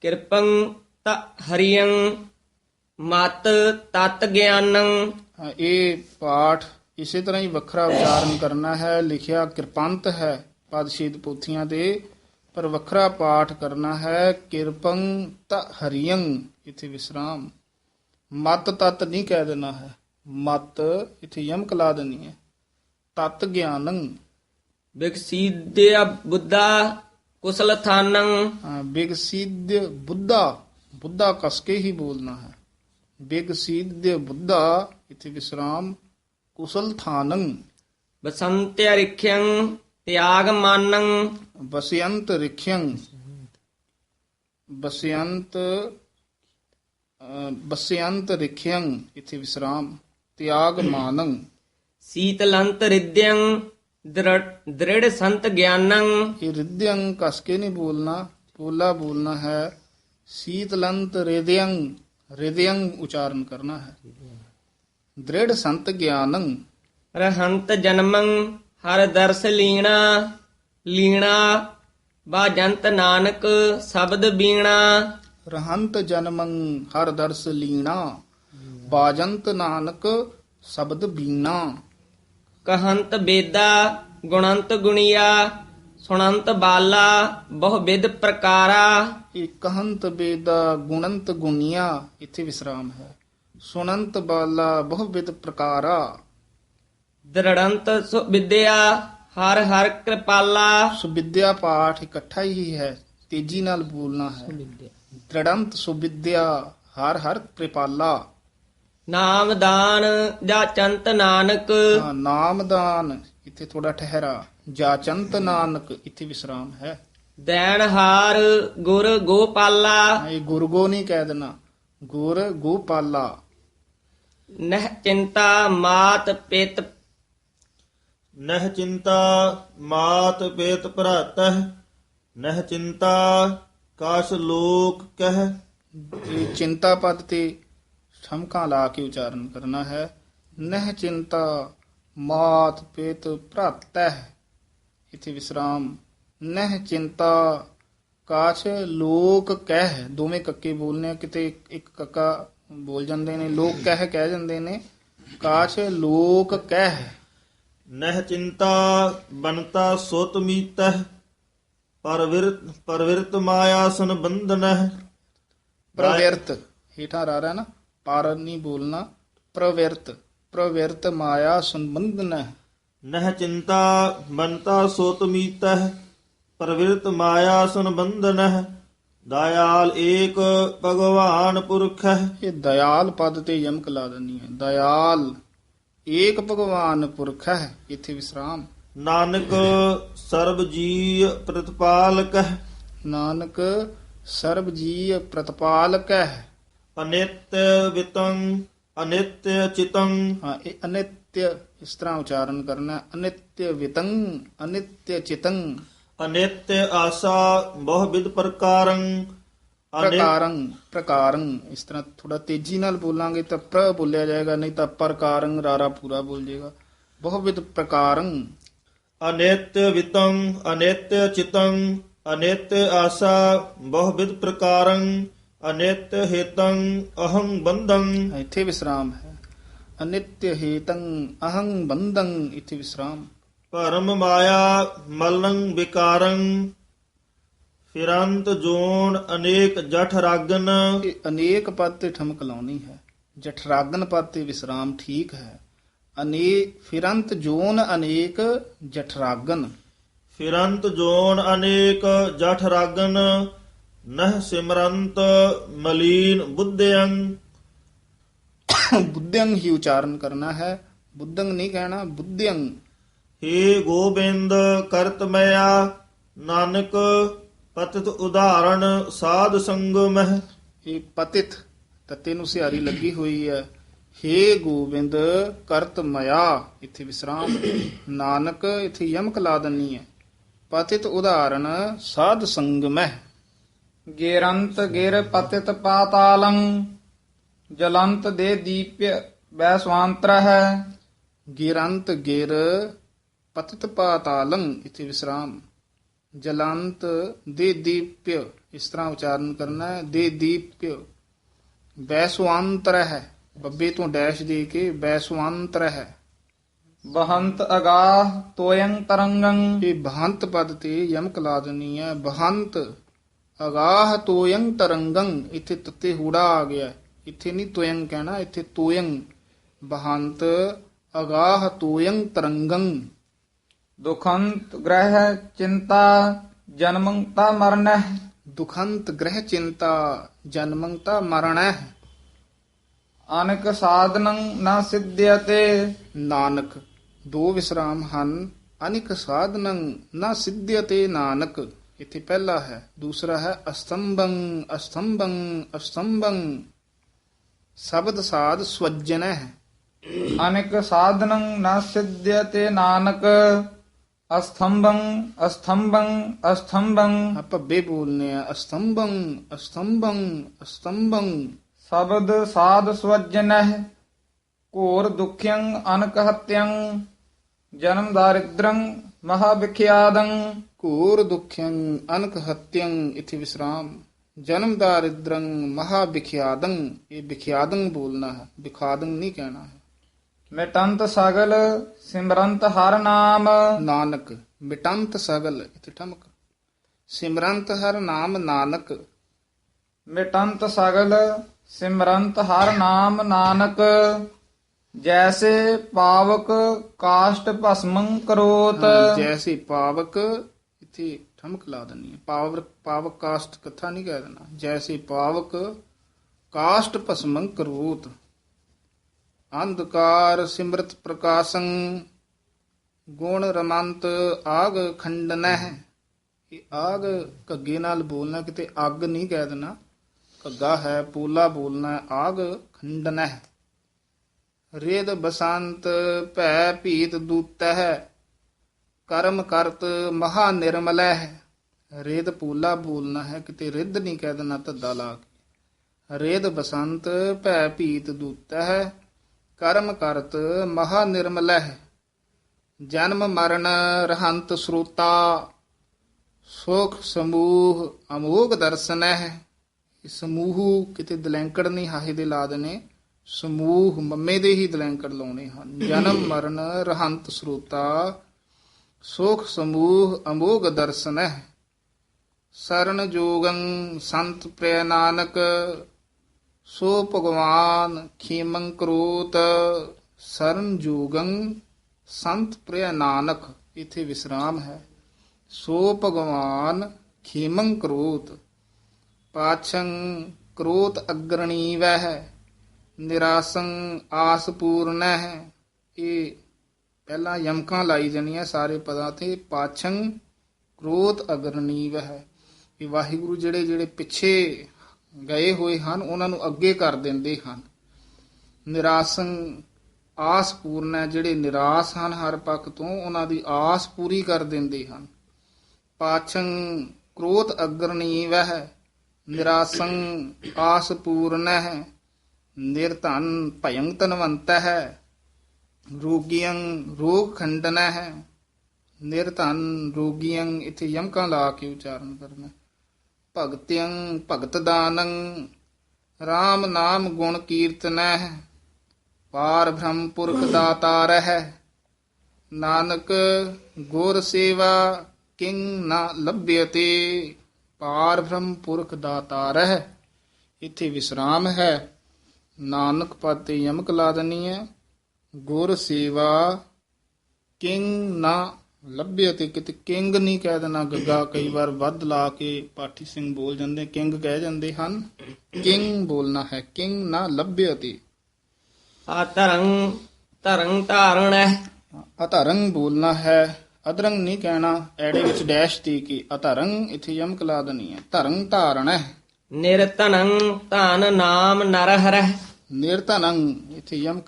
ਕਿਰਪੰ ਤ ਹਰੀਯੰ ਮਤ ਤਤ ਗਿਆਨੰ। ਇਹ ਪਾਠ ਇਸੇ ਤਰ੍ਹਾਂ ਹੀ ਵੱਖਰਾ ਉਚਾਰਨ ਕਰਨਾ ਹੈ ਲਿਖਿਆ ਕਿਰਪੰਤ ਹੈ ਪਦਸ਼ੀਦ ਪੋਥੀਆਂ ਦੇ ਪਰ ਵੱਖਰਾ ਪਾਠ ਕਰਨਾ ਹੈ ਕਿਰਪੰ ਤ ਹਰੀਯੰ ਇਥੇ ਵਿਸਰਾਮ। ਮਤ ਤਤ ਨਹੀਂ ਕਹਿ ਦੇਣਾ ਹੈ ਮਤ ਇਥੇ ਯਮਕ ਲਾ ਦੇਣੀ ਹੈ। ਤਤ ਗਿਆਨੰ। ਵਿਕਸੀਦਿਆ ਬੁੱਧਾ ਬਿਗਸਿੱਧ ਬੁੱਧਾ ਬੁੱਧਾ ਕਸ ਕੇ ਹੀ ਬੋਲਣਾ ਹੈ। ਬਿਗਸਿੱਧ ਬੁੱਧਾ ਇਥੇ ਵਿਸਰਾਮ ਕੁਸਲ ਥਾਨੰ ਬਸੰਤਿ ਰਿਖਿਯੰ ਤਿਆਗ ਮਾਨੰ ਬਸਯੰਤ ਰਿਖਿਯੰ ਬਸਯੰਤ ਅ, ਬਸਯੰਤ ਰਿਖਿਯੰ ਇਥੇ ਵਿਸਰਾਮ ਤਿਆਗ ਮਾਨੰ ਸੀਤਲੰਤ ਰਿਦਯੰ ਦ੍ਰਿੜ- ਸੰਤ ਗਿਆਨੰ। ਇਹ ਰਿਦਯੰ ਕਸ ਕੇ ਨਹੀਂ ਬੋਲਣਾ ਪੋਲਾ ਬੋਲਣਾ ਹੈ। ਸੀਤਲੰਤ ਰਿਦਯੰ ਰਿਦਯੰ ਉਚਾਰਨ ਕਰਨਾ ਹੈ। ਦ੍ਰਿੜ ਸੰਤ ਗਿਆਨੰ। ਰਹੰਤ ਜਨਮੰ ਹਰ ਦਰਸ ਲੀਣਾ। ਲੀਣਾ ਬਾਜੰਤ ਨਾਨਕ ਸ਼ਬਦ ਬੀਣਾ। ਰਹੰਤ ਜਨਮੰ ਹਰ ਦਰਸ ਲੀਣਾ। ਬਾਜੰਤ ਨਾਨਕ ਸ਼ਬਦ ਬੀਣਾ। ਕਹੰਤ ਬੇਦਾ ਗੁਣੰਤ ਗੁਣੀਆ ਸੁਣੰਤ ਬਾਲਾ ਬਹੁ ਵਿਦ ਪ੍ਰਕਾਰਾ। ਇਹ ਕਹੰਤ ਬੇਦਾ ਗੁਣੰਤ ਗੁਣੀਆ ਇੱਥੇ ਵਿਸਰਾਮ ਹੈ। ਸੁਨੰਤ ਬਾਲਾ ਬਹੁ ਵਿਦ ਪ੍ਰਕਾਰਾ। ਦ੍ਰਿੜੰਤ ਸੁ ਵਿਦਿਆ ਹਰ ਹਰ ਕਿਰਪਾਲਾ। ਸੁਵਿਦਿਆ ਪਾਠ ਇਕੱਠਾ ਹੀ ਹੈ ਤੇਜ਼ੀ ਨਾਲ ਬੋਲਣਾ ਹੈ। ਦ੍ਰਿੜੰਤ ਸੁਵਿਦਿਆ ਹਰ ਹਰ ਕਿਰਪਾਲਾ। ਨਾਮ ਦਾਨ ਜਾਂ ਚੰਤ ਨਾਨਕ। ਹਾਂ, ਨਾਮਦਾਨ ਇੱਥੇ ਥੋੜਾ ਠਹਿਰਾ। ਜਾਚੰਤ ਨਾਨਕ ਇੱਥੇ ਵਿਸਰਾਮ ਹੈ। ਦੈਣ ਹਾਰ ਗੁਰ ਗੋਪਾਲਾ। ਇਹ ਗੁਰਗੋ ਨਹੀਂ ਕਹਿ ਦੇਣਾ। ਗੁਰ ਗੋਪਾਲਾ। ਨਹਿ ਚਿੰਤਾ ਮਾਤ ਪਿਤ। ਨਹ ਚਿੰਤਾ ਮਾਤ ਪੇਤ ਭਰਾਤਹ। ਨਹ ਚਿੰਤਾ ਕਾਸ਼ ਲੋਕ ਕਹਿ। ਇਹ ਚਿੰਤਾ ਪਦ ਤੇ ਠਮਕਾਂ ਲਾ ਕੇ ਉਚਾਰਨ ਕਰਨਾ ਹੈ। ਨਹਿ ਚਿੰਤਾ ਮਾਤ ਪੇਤ ਭਰਾਤੈ। ਇਥੇ ਵਿਸਰਾਮ। ਨਹਿ ਚਿੰਤਾ ਕਾਛ ਲੋਕ ਕਹਿ। ਦੋਵੇਂ ਕੱਕੇ ਬੋਲਨੇ ਕਿਤੇ ਇੱਕ ਕੱਕਾ ਬੋਲ ਜਾਂਦੇ ਨੇ ਲੋਕ ਕਹਿ ਕਹਿ ਜਾਂਦੇ ਨੇ। ਕਾਛ ਲੋਕ ਕਹਿ। ਨਹ ਚਿੰਤਾ ਬਨਤਾ ਸੋਤ ਮੀਤਹ ਪਰਵਿਰਤ ਪਰਵਿਰਤ ਮਾਇਆ ਸਨ ਬੰਧਨਹ ਪ੍ਰਵਿਰਤ। ਹੇਠਾਂ ਰਾ ਰਹਾ ਨਾ। ਪਰ ਨਹੀਂ ਬੋਲਣਾ ਪ੍ਰਵਿਰਤ ਪ੍ਰਵਿਰਤ ਮਾਇਆ ਸੰਬੰਧਨ ਨਹ। ਚਿੰਤਾ ਬਨਤਾ ਸੋਤ ਮੀਤਹ ਪਰਵਿਰਤ ਮਾਇਆ ਸਨ ਬੰਧਨਹ ਦਇਆਲ ਏਕ ਭਗਵਾਨ ਪੁਰਖਹ। ਇਹ ਦਇਆਲ ਪਦ ਤੇ ਯਮਕ ਲਾ ਦਿੰਨੀ ਹੈ। ਦਇਆਲ ਏਕ ਭਗਵਾਨ ਪੁਰਖ ਹੈ ਇੱਥੇ ਵਿਸਰਾਮ। ਨਾਨਕ ਸਰਬ ਜੀ ਪ੍ਰਤਪਾਲਕ ਨਾਨਕ ਸਰਬ ਜੀ ਪ੍ਰਤਪਾਲਕ ਹੈ ਅਨਿਤ ਵਿਤੰ ਅਨਿਤ ਚਿਤੰ ਹਾਂ ਇਹ ਅਨਿਤਯ ਇਸ ਤਰ੍ਹਾਂ ਉਚਾਰਨ ਕਰਨਾ ਹੈ। ਅਨਿਤਯ ਵਿਤੰ ਅਨਿਤਯ ਚਿਤੰ ਅਨਿਤ ਆਸਾ ਬਹੁ ਵਿਦ ਪ੍ਰਕਾਰੰ ਅਨਿਤ ਪ੍ਰਕਾਰੰ ਪ੍ਰਕਾਰੰ ਇਸ ਤਰ੍ਹਾਂ ਥੋੜਾ ਤੇਜ਼ੀ ਨਾਲ ਬੋਲਾਂਗੇ ਤਾਂ ਪ੍ਰ ਬੋਲਿਆ ਜਾਏਗਾ ਨਹੀਂ ਤਾਂ ਪ੍ਰਕਾਰੰ ਰਾਰਾ ਪੂਰਾ ਬੋਲ ਜਾਏਗਾ ਬਹੁਵਿਧ ਪ੍ਰਕਾਰੰ ਅਨਿਤ ਵਿਤੰ ਅਨਿਤ ਚਿਤੰ ਅਨਿਤ ਆਸਾ ਬਹੁ ਵਿਦ ਪ੍ਰਕਾਰੰ ਅਨਿਤ ਹੇਤੰ ਅਹੰ ਬੰਧੰ ਇੱਥੇ ਵਿਸਰਾਮ ਹੈ ਅਨਿਤਯ ਹੇਤੰ ਅਹੰ ਬੰਧੰ ਇੱਥੇ ਵਿਸਰਾਮ ਪਰਮ ਮਾਇਆ ਮਲੰ ਵਿਕਾਰੰ ਫਿਰੰਤ ਜੋਨ ਅਨੇਕ ਜਠ ਰਾਗਨ ਇਹ ਅਨੇਕ ਪਦ ਤੇ ਠਮਕ ਲਾਉਣੀ ਹੈ ਜਠਰਾਗਨ ਪਦ ਤੇ ਵਿਸਰਾਮ ਠੀਕ ਹੈ ਨਹ ਸਿਮਰੰਤ ਮਲੀਨ ਬੁੱਧਿਅੰ। ਬੁੱਧਿਅੰ ਹੀ ਉਚਾਰਨ ਕਰਨਾ ਹੈ। ਬੁੱਧੰ ਨਹੀਂ ਕਹਿਣਾ ਬੁੱਧਿਅੰ। ਹੇ ਗੋਬਿੰਦ ਕਰਤ ਮਇਆ ਨਾਨਕ ਪਤਿਤ ਉਦਾਹਰਣ ਸਾਧ ਸੰਗਮਹਿ। ਇਹ ਪਤਿਤ ਤਤੇ ਨੂੰ ਸਿਆਰੀ ਲੱਗੀ ਹੋਈ ਹੈ। ਹੇ ਗੋਬਿੰਦ ਕਰਤ ਮਇਆ ਇੱਥੇ ਵਿਸਰਾਮ। ਨਾਨਕ ਇੱਥੇ ਯਮਕ ਲਾ ਦਨੀ ਹੈ। ਪਤਿਤ ਉਦਾਹਰਣ ਸਾਧ ਸੰਗਮਹਿ। ਗੇਰੰਤ ਗਿਰ ਪਤਿਤ ਪਾਤਾਲੰ ਜਲੰਤ ਦੇ ਦੀਪਯ ਵੈਸਵਾੰਤਰ ਹੈ ਗਿਰੰਤ ਗਿਰ ਪਤਿਤ ਪਾਤਾਲੰ ਇੱਥੇ ਵਿਸਰਾਮ ਜਲੰਤ ਦੇ ਦੀਪਯ ਇਸ ਤਰ੍ਹਾਂ ਉਚਾਰਨ ਕਰਨਾ ਹੈ ਦੇ ਦੀਪਯ ਬੈਸਵਾੰਤਰ ਹੈ ਬੱਬੇ ਤੋਂ ਡੈਸ਼ ਦੇ ਕੇ ਬੈਸਵਾੰਤਰ ਹੈ ਬਹੰਤ ਅਗਾਹ ਤੋਯੰ ਤਰੰਗੰ ਇਹ ਬਹੰਤ ਪਦ ਤੇ ਯਮਕ ਲਾ ਦੇਣੀ ਹੈ ਬਹੰਤ ਅਗਾਹ ਤੋਯੰ ਤਰੰਗੰ ਇੱਥੇ ਤੱਤੇ ਹੂੜਾ ਆ ਗਿਆ ਇੱਥੇ ਨਹੀਂ ਤੋਯੰ ਕਹਿਣਾ ਇੱਥੇ ਤੋਯੰ। ਬਹੰਤ ਅਗਾਹ ਤੋਯੰ ਤਰੰਗੰ। ਦੁਖੰਤ ਗ੍ਰਹਿ ਚਿੰਤਾ ਜਨਮੰ ਤਾ ਮਰਨਹਿ ਦੁਖੰਤ ਗ੍ਰਹਿ ਚਿੰਤਾ ਜਨਮੰ ਤਾ ਮਰਣੈ ਅਨਕ ਸਾਧਨੰ ਨ ਸਿੱਧਿਅਤੇ। ਨਾਨਕ ਦੋ ਵਿਸਰਾਮ ਹਨ। ਅਨਿਕ ਸਾਧਨੰ ਨਾ ਸਿੱਧਿਅਤੇ ਨਾਨਕ। ਇੱਥੇ ਪਹਿਲਾ ਹੈ ਦੂਸਰਾ ਹੈ ਅਸਤੰਭੰ ਅਸਤੰਭੰ ਅਸਤੰਭੰ। ਸ਼ਬਦ ਸਾਧ ਸਵਜਨੈ ਹੈ। ਅਨਕ ਸਾਧਨੰ ਨ ਸਿੱਧਿਅਤੇ ਨਾਨਕ ਅਸਥੰਭੰ ਅਸਥੰਭੰ ਅਸਥੰਭੰ ਆ ਭੱਬੇ ਬੋਲਨੇ ਆ ਅਸਤੰਭੰ ਅਸਤੰਭੰ ਅਸਤੰਭੰ। ਸ਼ਬਦ ਸਾਧ ਸਵਜਨਹਿ ਘੋਰ ਦੁਖਿਯੰ ਅਨਕ ਹਤਿਯੰ ਜਨਮ ਦਾਰਿਦ੍ਰੰ ਮਹਾ ਵਿਖਿਆਦੰ ਘੋਰ ਦੁਖਯੰ ਅਨਕ ਹਤਯੰ ਇਥੇ ਵਿਸਰਾਮ। ਜਨਮ ਦਾਰਿਦ੍ਰੰ ਮਹਾ ਵਿਖਿਆਦੰ ਇਹ ਵਿਖਿਆਦੰ ਬੋਲਣਾ ਹੈ ਵਿਖਾਦੰ ਨਹੀਂ ਕਹਿਣਾ ਹੈ। ਮਿਟੰਤ ਸਗਲ ਸਿਮਰੰਤ ਹਰ ਨਾਮ। ਨਾਨਕ ਮਿਟੰਤ ਸਗਲ ਇਥੇ ਠਮਕ। ਸਿਮਰੰਤ ਹਰ ਨਾਮ ਨਾਨਕ। ਮਿਟੰਤ ਸਗਲ ਸਿਮਰੰਤ ਹਰ ਨਾਮ ਨਾਨਕ। ਜੈਸੇ ਪਾਵਕ ਕਾਸ਼ਟ ਭਸਮੰ ਕਰੋਤ। ਜੈਸੇ ਪਾਵਕ ਇਥੇ ਠਮਕ ਲਾ ਦੇਣੀ ਹੈ। ਪਾਵਰ, ਪਾਵਕ ਕਾਸ਼ਟ ਕਥਾ ਨਹੀਂ ਕਹਿ ਦੇਣਾ। ਜੈਸੇ ਪਾਵਕ ਕਾਸ਼ਟ ਭਸਮੰ ਕਰੂਤ। ਅੰਧਕਾਰ ਸਿਮਰਤ ਪ੍ਰਕਾਸ਼ੰ ਗੁਣ ਰਮੰਤ ਆਗ ਖੰਡਨਹਿ। ਇਹ ਆਗ ਘੱਗੇ ਨਾਲ ਬੋਲਣਾ, ਕਿਤੇ ਅੱਗ ਨਹੀਂ ਕਹਿ ਦੇਣਾ। ਘੱਗਾ ਹੈ, ਪੂਲਾ ਬੋਲਣਾ, ਆਗ ਖੰਡਨਹਿ। ਰੇਦ ਬਸੰਤ ਭੈ ਭੀਤ ਦੂਤਹਿ। ਕਰਮ ਕਰਤ ਮਹਾ ਹੈ। ਰੇਦ ਪੂਲਾ ਬੋਲਣਾ ਹੈ, ਕਿਤੇ ਰਿੱਧ ਨਹੀਂ ਕਹਿ ਦੇਣਾ ਧੱਦਾ ਲਾ ਕੇ। ਰੇਦ ਬਸੰਤ ਭੈ ਭੀਤ ਦੂਤ ਹੈ, ਕਰਮ ਕਰਤ ਮਹਾ ਹੈ। ਜਨਮ ਮਰਨ ਰਹੰਤ ਸਰੋਤਾ, ਸੁਖ ਸਮੂਹ ਅਮੋਗ ਦਰਸ਼ਨਹਿ ਹੈ। ਸਮੂਹ ਕਿਤੇ ਦਲੈਂਕੜ ਨਹੀਂ ਹਾਹੇ ਦੇ ਲਾ ਦੇਣੇ ਸਮੂਹ ਮੰਮੇ ਦੇ ਹੀ ਦਲੈਂਕੜ ਲਾਉਣੇ ਹਨ। ਜਨਮ ਮਰਨ ਰਹੰਤ ਸਰੋਤਾ ਸੁਖ ਸਮੂਹ ਅਮੋਗ ਦਰਸ਼ਨਹਿ ਸਰਨ ਜੋਗੰ ਸੰਤ ਪ੍ਰਿਯ ਨਾਨਕ, ਸੋ ਭਗਵਾਨ ਖੀਮੰ ਕਰੂਤ। ਸਰਨ ਜੋਗੰ ਸੰਤ ਪ੍ਰਿਯ ਨਾਨਕ, ਇਥੇ ਵਿਸਰਾਮ ਹੈ। ਸੋ ਭਗਵਾਨ ਖੀਮੰ ਕਰੂਤ। ਪਾਛੰ ਕਰੋਤ ਅਗਰਣੀ ਵਹਿ, ਨਿਰਾਸੰ ਆਸ ਪੂਰਨਹਿ ਇਹ ਪਹਿਲਾਂ ਯਮਕਾਂ ਲਾਈ ਜਾਣੀਆਂ ਸਾਰੇ ਪਦਾਂ ਤੇ ਪਾਛੰ ਕ੍ਰੋਧ ਅਗਰਨੀਵ ਹੈ। ਇਹ ਵਾਹਿਗੁਰੂ ਜਿਹੜੇ ਜਿਹੜੇ ਪਿੱਛੇ ਗਏ ਹੋਏ ਹਨ, ਉਹਨਾਂ ਨੂੰ ਅੱਗੇ ਕਰ ਦਿੰਦੇ ਹਨ। ਨਿਰਾਸੰ ਆਸ ਪੂਰਨ ਹੈ, ਜਿਹੜੇ ਨਿਰਾਸ ਹਨ ਹਰ ਪੱਖ ਤੋਂ, ਉਹਨਾਂ ਦੀ ਆਸ ਪੂਰੀ ਕਰ ਦਿੰਦੇ ਹਨ। ਪਾਛੰ ਕ੍ਰੋਧ ਅਗਰਨੀਵ ਹੈ, ਨਿਰਾਸੰ ਆਸ ਪੂਰਨ ਹੈ, ਨਿਰਧਨ ਭਯੰ ਤਨਵੰਤ ਹੈ। ਰੋਗੀਆਂ ਰੋਗ ਖੰਡਨ ਹੈ। ਨਿਰਧਨ ਰੋਗੀਆਂ ਇਥੇ ਯਮਕਾਂ ਲਾ ਕੇ ਉਚਾਰਨ ਕਰਨਾ ਭਗਤਿਆਂ ਭਗਤ ਦਾਨੰ RAM ਨਾਮ ਗੁਣ ਕੀਰਤਨੈ ਪਾਰ ਬ੍ਰਹਮ ਪੁਰਖ ਦਾਤਾਰ ਹੈ ਨਾਨਕ ਗੁਰ ਸੇਵਾ ਕਿੰ ਨਾ ਲੱਭਿਅਤੇ, ਪਾਰ ਬ੍ਰਹਮ ਪੁਰਖ ਦਾਤਾਰ ਹੈ ਇੱਥੇ ਵਿਸਰਾਮ ਹੈ। ਨਾਨਕ ਪਦ ਤੇ ਯਮਕ ਲਾ ਦਨੀ ਹੈ। ਗੁਰ ਸੇਵਾ ਕਿੰਗ ਨਾ ਲੱਭਿਆ ਤੇ ਕਿਤੇ ਕਿੰਗ ਨਹੀਂ ਕਹਿ ਦੇਣਾ ਗੱਗਾ ਕਈ ਵਾਰ ਵੱਧ ਲਾ ਕੇ ਪਾਠੀ ਸਿੰਘ ਬੋਲ ਜਾਂਦੇ ਕਿੰਗ ਕਹਿ ਜਾਂਦੇ ਹਨ। ਕਿੰਗ ਬੋਲਣਾ ਹੈ ਕਿੰਗ ਨਾ ਲੱਭਿਆ ਤੇ ਆ ਧਰੰ ਧਰੰ ਧਾਰਣੈ ਅਧਰੰਗ ਬੋਲਣਾ ਹੈ ਅਧਰੰਗ ਨਹੀਂ ਕਹਿਣਾ ਐੜੇ ਵਿੱਚ ਡੈਸ਼ ਦੇ ਕੇ ਅਧਰੰਗ ਇੱਥੇ ਯਮਕ ਲਾ ਦੇਣੀ ਹੈ। ਧਰੰਗ ਧਾਰਣ ਹੈ। ਨਿਰਤਨੰ ਧਨ ਨਾਮ ਨਰਹਰੈ ਨਿਰਧਨੰ ਇੱਥੇ ਯਮਕ।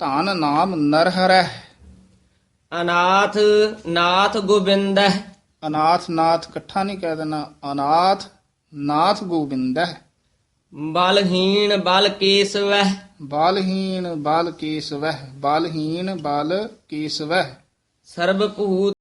ਧਾਨ ਨਾਮ ਨਰਹਰੈ ਅਨਾਥ ਨਾਥ ਗੋਬਿੰਦੈ ਅਨਾਥ ਨਾਥ ਇਕੱਠਾ ਨਹੀਂ ਕਹਿ ਦੇਣਾ। ਅਨਾਥ ਨਾਥ ਗੋਬਿੰਦ ਹੈ ਬਲਹੀਣ ਬਲ ਕੇਸਵੈ ਬਾਲਹੀਨ ਬਾਲ ਕੇਸਵਹਿ। ਬਾਲਹੀਨ ਬਾਲ ਕੇਸਵਹਿ। ਸਰਬ ਭੂਤ